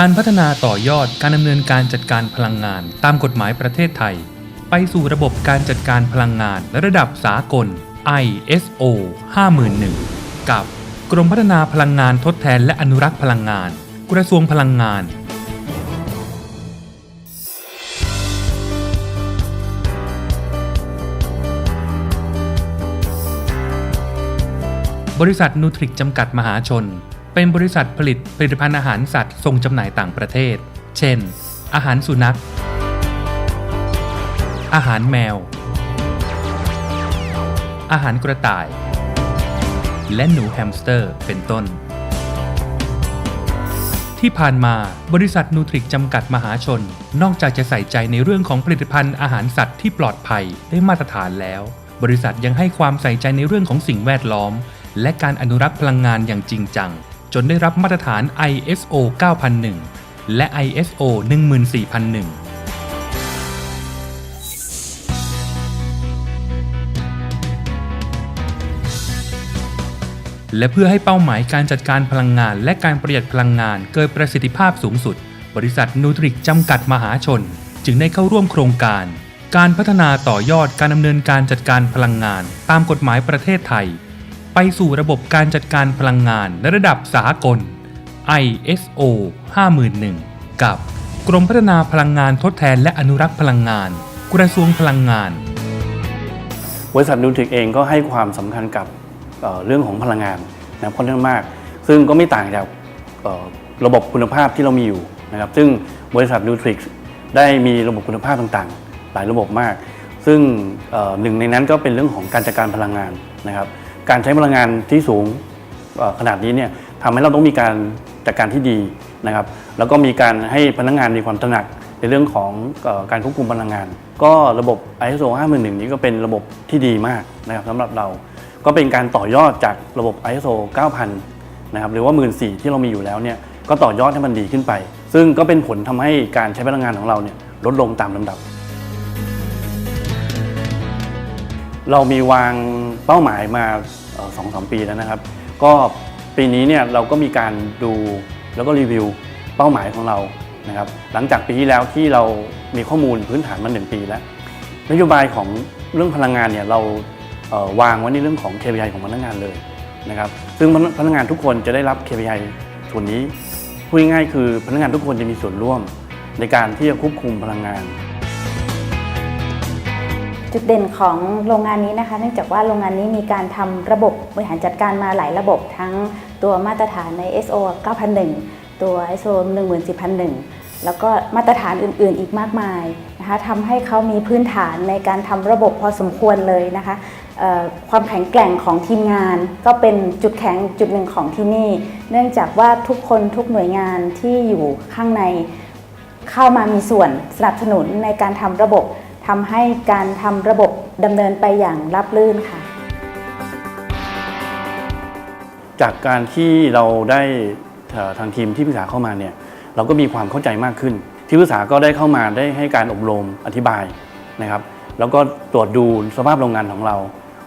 การพัฒนาต่อยอดการดำเนินการจัดการพลังงาน ตามกฎหมายประเทศไทย ไปสู่ระบบการจัดการพลังงานระดับสากล ISO 51001 กับกรมพัฒนาพลังงานทดแทนและอนุรักษ์พลังงาน กระทรวงพลังงาน บริษัทนูทริกจำกัดมหาชน เป็นบริษัทผลิตผลิตภัณฑ์อาหารสัตว์ส่งจำหน่ายต่างประเทศ เช่น อาหารสุนัข อาหารแมว อาหารกระต่าย และหนูแฮมสเตอร์ เป็นต้น ที่ผ่านมาบริษัทนูทริกจำกัดมหาชน นอกจากจะใส่ใจในเรื่องของผลิตภัณฑ์อาหารสัตว์ที่ปลอดภัยได้มาตรฐานแล้ว บริษัทยังให้ความใส่ใจในเรื่องของสิ่งแวดล้อม และการอนุรักษ์พลังงานอย่างจริงจัง จนได้รับมาตรฐาน ISO 9001 และ ISO 14001และเพื่อให้เป้าหมายการจัดการพลังงานและการประหยัดพลังงานเกิดประสิทธิภาพสูงสุด บริษัทนูทริกจำกัดมหาชน จึงได้เข้าร่วมโครงการ การพัฒนาต่อยอดการดำเนินการจัดการพลังงาน ตามกฎหมายประเทศไทย ไปสู่ระบบการจัดการพลังงานในระดับสากล ISO 51001 กับกรมพัฒนาพลังงานทดแทนและอนุรักษ์พลังงาน กระทรวงพลังงานบริษัทนูทริกเองก็ให้ความสำคัญกับเเรื่องของพลังงานนะค่อนข้างมาก ซึ่งก็ไม่ต่างจากระบบคุณภาพที่เรามีอยู่นะครับ ซึ่งบริษัทนูทริกได้มีระบบคุณภาพต่างๆ หลายระบบมาก ซึ่งหนึ่งในนั้นก็เป็นเรื่องของการจัดการพลังงานนะครับ การใช้พลังงานที่สูงขนาดนี้เนี่ยทำให้เราต้องมีการจัดการที่ดีนะครับแล้วก็มีการให้พนักงานมีความตระหนักในเรื่องของการควบคุมพลังงาน ก็ระบบ ISO 51001 นี้ก็เป็นระบบที่ดีมากนะครับสำหรับเรา ก็เป็นการต่อยอดจากระบบ ISO 9000 นะครับหรือว่า 14,000ที่เรามีอยู่แล้วเนี่ยก็ต่อยอดให้มันดีขึ้นไป ซึ่งก็เป็นผลทำให้การใช้พลังงานของเราเนี่ยลดลงตามลำดับ เรามีวางเป้าหมายมาสองสามปีแล้วนะครับ ก็ปีนี้เนี่ยเราก็มีการดูแล้วก็รีวิวเป้าหมายของเรานะครับ หลังจากปีที่แล้วที่เรามีข้อมูลพื้นฐานมาหนึ่งปีแล้ว นโยบายของเรื่องพลังงานเนี่ยเราเวางไว้ในเรื่องของ KPI ของพนักงานเลยนะครับ ซึ่งพนักพนักงานทุกคนจะได้รับ KPI ส่วนนี้พูดง่ายๆคือพนักงานทุกคนจะมีส่วนร่วมในการที่จะควบคุมพลังงาน จุดเด่นของโรงงานนี้นะคะเนื่องจากว่าโรงงานนี้มีการทำระบบบริหารจัดการมาหลายระบบทั้งตัวมาตรฐานใน ISO 9001 ตัว ISO 14001 แล้วก็มาตรฐานอื่น ๆ อีกมากมายนะคะทำให้เขามีพื้นฐานในการทำระบบพอสมควรเลยนะคะความแข็งแกร่งของทีมงาน ก็เป็นจุดแข็งจุดหนึ่งของที่นี่ เนื่องจากว่าทุกคนทุกหน่วยงานที่อยู่ข้างในเข้ามามีส่วนสนับสนุนในการทำระบบ ทำให้การทำระบบดำเนินไปอย่างราบรื่นค่ะ จากการที่เราได้ทางทีมที่ปรึกษาเข้ามาเนี่ยเราก็มีความเข้าใจมากขึ้น ที่ปรึกษาก็ได้เข้ามาได้ให้การอบรมอธิบายนะครับ แล้วก็ตรวจดูสภาพโรงงานของเรา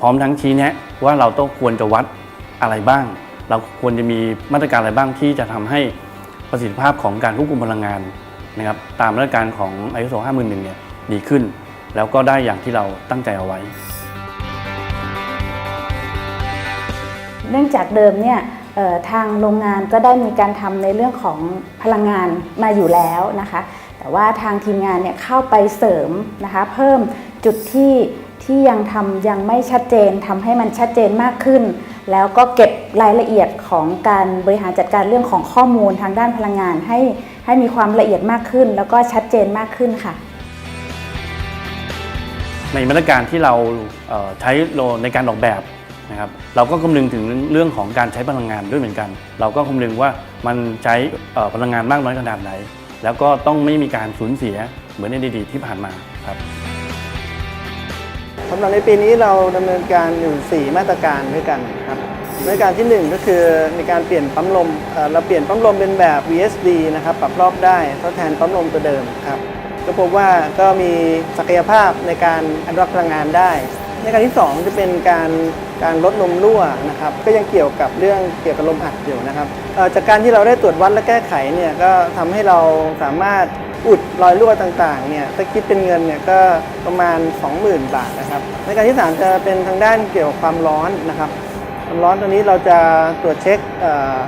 พร้อมทั้งชี้แนะว่าเราต้องควรจะวัดอะไรบ้าง เราควรจะมีมาตรการอะไรบ้างที่จะทำให้ประสิทธิภาพของการควบคุมพลังงานนะครับตามมาตรการของ ISO 51001เนี่ยดีขึ้น แล้วก็ได้อย่างที่เราตั้งใจเอาไว้ เนื่องจากเดิมเนี่ยทางโรงงานก็ได้มีการทำในเรื่องของพลังงานมาอยู่แล้วนะคะ แต่ว่าทางทีมงานเนี่ยเข้าไปเสริมนะคะ เพิ่มจุดที่ที่ยังทำยังไม่ชัดเจนทำให้มันชัดเจนมากขึ้น แล้วก็เก็บรายละเอียดของการบริหารจัดการเรื่องของข้อมูลทางด้านพลังงานให้ให้มีความละเอียดมากขึ้น แล้วก็ชัดเจนมากขึ้นค่ะ ในมาตรการที่เราเใช้โลในการออกแบบนะครับเราก็คำนึงถึงเรื่องของการใช้พลังงานด้วยเหมือนกัน เราก็คำนึงว่ามันใช้พลังงานมากน้อยขนาดไหน แล้วก็ต้องไม่มีการสูญเสียเหมือนในอดีตที่ผ่านมาครับสำหรับในปีนี้เราดำเนินการอยู่ 4 มาตรการด้วยกันครับมาตรการทีหนึ่1 ก็คือในการเปลี่ยนปั๊มลมเอ่อเราเปลี่ยนปั๊มลมเป็นแบบ VSD นะครับปรับรอบได้ทดแทนปั๊มลมตัวเดิมครับ ก็พบว่าก็มีศักยภาพในการอนุรักษ์พลังงานได้ ในการที่ 2 จะเป็นการการลดลมรั่วนะครับก็ยังเกี่ยวกับเรื่องเกี่ยวกับลมอัดอยู่นะครับจากการที่เราได้ตรวจวัดและแก้ไขเนี่ยก็ทำให้เราสามารถอุดรอยรั่วต่างๆเนี่ยถ้าคิดเป็นเงินเนี่ยก็ประมาณ 20,000 บาทนะครับในการที่ 3 จะเป็นทางด้านเกี่ยวกับความร้อนนะครับ ความร้อนตัวนี้เราจะตรวจเช็ค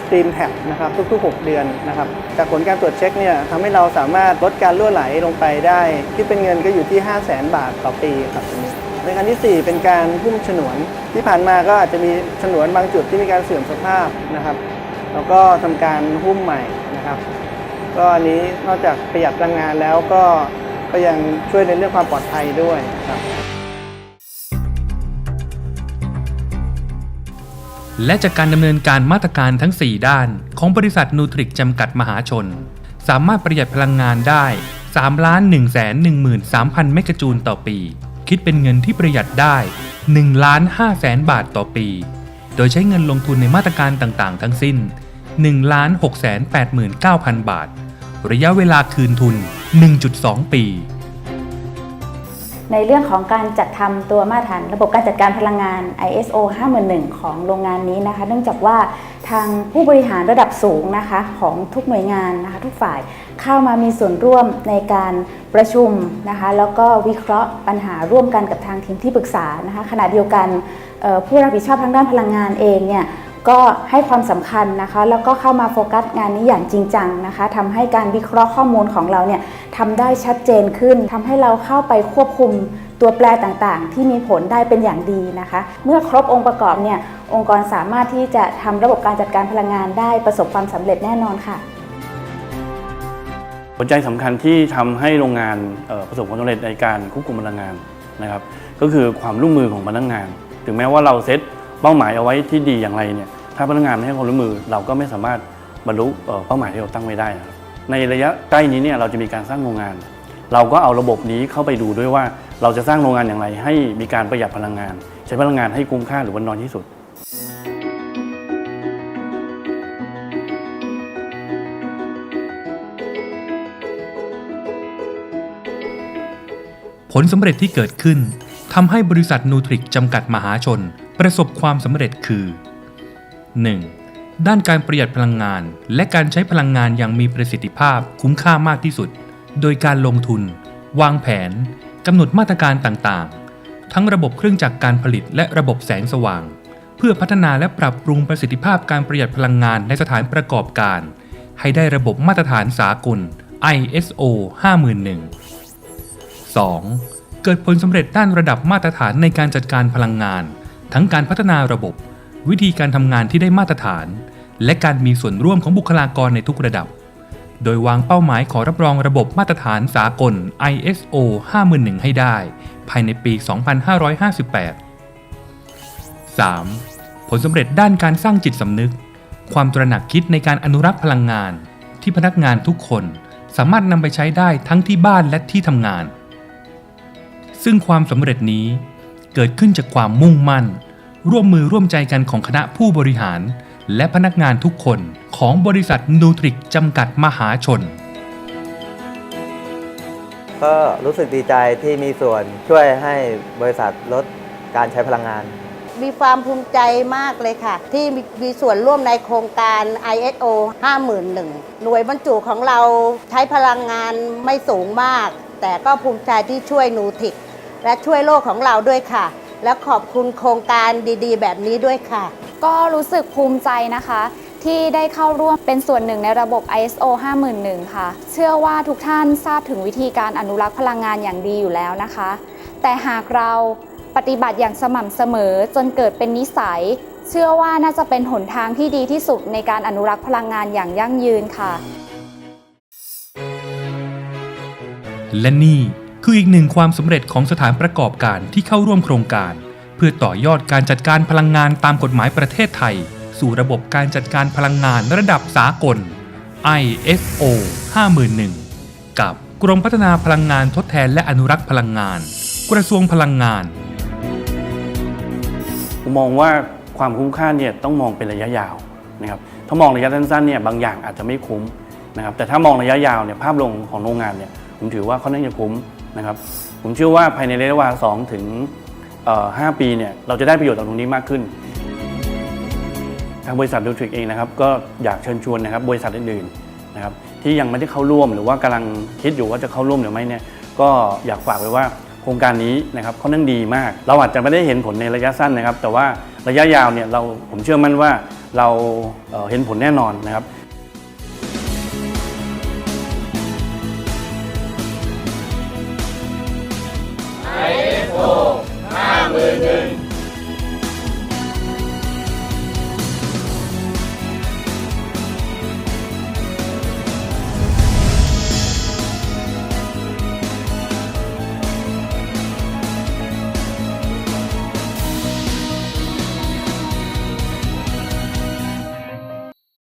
สตรีมแท็บนะครับทุก ๆ 6 เดือนนะครับจากผลการตรวจเช็คเนี่ยทำให้เราสามารถลดการรั่วไหลลงไปได้คิดเป็นเงินก็อยู่ที่ 5 0 0แสนบาทต่อปีครับตรงนี้ในการที่ 4 เป็นการหุ้มฉนวน ที่ผ่านมาก็อาจจะมีฉนวนบางจุดที่มีการเสื่อมสภาพนะครับ แล้วก็ทำการหุ้มใหม่นะครับ ก็อันนี้นอกจากประหยัดพลังงานแล้วก็ก็ยังช่วยในเรื่องความปลอดภัยด้วยครับ และจากการดำเนินการมาตรการทั้ง 4 ด้านของบริษัทนูทริกจำกัดมหาชน สามารถประหยัดพลังงานได้ 3 ล้าน1 1 3 0 0 0 เมกะจูลต่อปี คิดเป็นเงินที่ประหยัดได้1ล้าน5แสนบาทต่อปี โดยใช้เงินลงทุนในมาตรการต่างๆ ทั้งสิ้น1ล้าน6แสน89,000 บาท ระยะเวลาคืนทุน 1.2 ปี ในเรื่องของการจัดทำตัวมาตรฐานระบบการจัดการพลังงาน ISO 51001 ของโรงงานนี้นะคะ เนื่องจากว่าทางผู้บริหารระดับสูงนะคะของทุกหน่วยงานนะคะทุกฝ่ายเข้ามามีส่วนร่วมในการประชุมนะคะแล้วก็วิเคราะห์ปัญหาร่วมกันกับทางทีมที่ปรึกษานะคะขณะเดียวกันผู้รับผิดชอบทางด้านพลังงานเองเนี่ย ก็ให้ความสำคัญนะคะ แล้วก็เข้ามาโฟกัสงานนี้อย่างจริงจังนะคะทำให้การวิเคราะห์ข้อมูลของเราเนี่ยทำได้ชัดเจนขึ้นทำให้เราเข้าไปควบคุมตัวแปรต่างๆ ที่มีผลได้เป็นอย่างดีนะคะ เมื่อครบองค์ประกอบเนี่ยองค์กรสามารถที่จะทำระบบการจัดการพลังงานได้ประสบความสำเร็จแน่นอนค่ะหัวใจสำคัญที่ทำให้โรงงานประสบความสำเร็จในการควบคุมพลังงานนะครับ ก็คือความร่วมมือของพนักงาน ถึงแม้ว่าเราเซต เป้าหมายเอาไว้ที่ดีอย่างไรเนี่ยถ้าพนักงานไม่ให้ความร่วมมือ เราก็ไม่สามารถบรรลุเป้าหมายที่เราตั้งไว้ได้ครับในระยะใกล้นี้เนี่ยเราจะมีการสร้างโรงงาน เราก็เอาระบบนี้เข้าไปดูด้วยว่าเราจะสร้างโรงงานอย่างไร ให้มีการประหยัดพลังงาน ใช้พลังงานให้คุ้มค่าหรือว่าน้อยที่สุดผลสำเร็จที่เกิดขึ้นทำให้บริษัทนูทริกจำกัดมหาชน ประสบความสำเร็จคือ 1. ด้านการประหยัดพลังงาน และการใช้พลังงานอย่างมีประสิทธิภาพคุ้มค่ามากที่สุด โดยการลงทุน วางแผนกำหนดมาตรการต่างๆ ทั้งระบบเครื่องจักรการผลิตและระบบแสงสว่าง เพื่อพัฒนาและปรับปรุงประสิทธิภาพการประหยัดพลังงานในสถานประกอบการ ให้ได้ระบบมาตรฐานสากล ISO 51001 2. เกิดผลสำเร็จด้านระดับมาตรฐานในการจัดการพลังงาน ทั้งการพัฒนาระบบ วิธีการทำงานที่ได้มาตรฐาน และการมีส่วนร่วมของบุคลากรในทุกระดับ โดยวางเป้าหมายขอรับรองระบบมาตรฐานสากล ISO 51001 ให้ได้ ภายในปี 2558 3. ผลสำเร็จด้านการสร้างจิตสำนึก ความตระหนักคิดในการอนุรักษ์พลังงาน ที่พนักงานทุกคนสามารถนำไปใช้ได้ทั้งที่บ้านและที่ทำงาน ซึ่งความสำเร็จนี้ เกิดขึ้นจากความมุ่งมั่น ร่วมมือร่วมใจกันของคณะผู้บริหาร และพนักงานทุกคนของบริษัทนูทริกจำกัดมหาชน ก็รู้สึกดีใจที่มีส่วนช่วยให้บริษัทลดการใช้พลังงาน มีความภูมิใจมากเลยค่ะ ที่มีมีส่วนร่วมในโครงการ ISO 51001 หน่วยบรรจุของเราใช้พลังงานไม่สูงมาก แต่ก็ภูมิใจที่ช่วยนูทิก และช่วยโลกของเราด้วยค่ะ และขอบคุณโครงการดีๆ แบบนี้ด้วยค่ะ ก็รู้สึกภูมิใจนะคะ ที่ได้เข้าร่วมเป็นส่วนหนึ่งในระบบ ISO 51001 ค่ะ เชื่อว่าทุกท่านทราบถึงวิธีการอนุรักษ์พลังงานอย่างดีอยู่แล้วนะคะ แต่หากเราปฏิบัติอย่างสม่ำเสมอจนเกิดเป็นนิสัย เชื่อว่าน่าจะเป็นหนทางที่ดีที่สุดในการอนุรักษ์พลังงานอย่างยั่งยืนค่ะ และนี่ คืออีกหนึ่งความสำเร็จของสถานประกอบการที่เข้าร่วมโครงการ เพื่อต่อยอดการจัดการพลังงานตามกฎหมายประเทศไทย สู่ระบบการจัดการพลังงานระดับสากล ISO 51001 กับกรมพัฒนาพลังงานทดแทนและอนุรักษ์พลังงาน กระทรวงพลังงานผมมองว่าความคุ้มค่าเนี่ยต้องมองเป็นระยะยาวนะครับถ้ามองระยะสั้นๆเนี่ยบางอย่างอาจจะไม่คุ้มนะครับแต่ถ้ามองระยะยาวเนี่ยภาพรวมของโรงงานเนี่ยผมถือว่าค่อนข้างจะคุ้ม นะครับผมเชื่อว่าภายในระยะเวลา2ถึง5 ปีเนี่ยเราจะได้ประโยชน์จากตรงนี้มากขึ้น ทางบริษัทดูทริกเองนะครับก็อยากเชิญชวนนะครับบริษัทอื่นๆนะครับที่ยังไม่ได้เข้าร่วมหรือว่ากำลังคิดอยู่ว่าจะเข้าร่วมหรือไม่เนี่ยก็อยากฝากไว้ว่าโครงการนี้นะครับเขานั่งดีมาก เราอาจจะไม่ได้เห็นผลในระยะสั้นนะครับ แต่ว่าระยะยาวเนี่ยเราผมเชื่อมั่นว่าเราเห็นผลแน่นอนนะครับ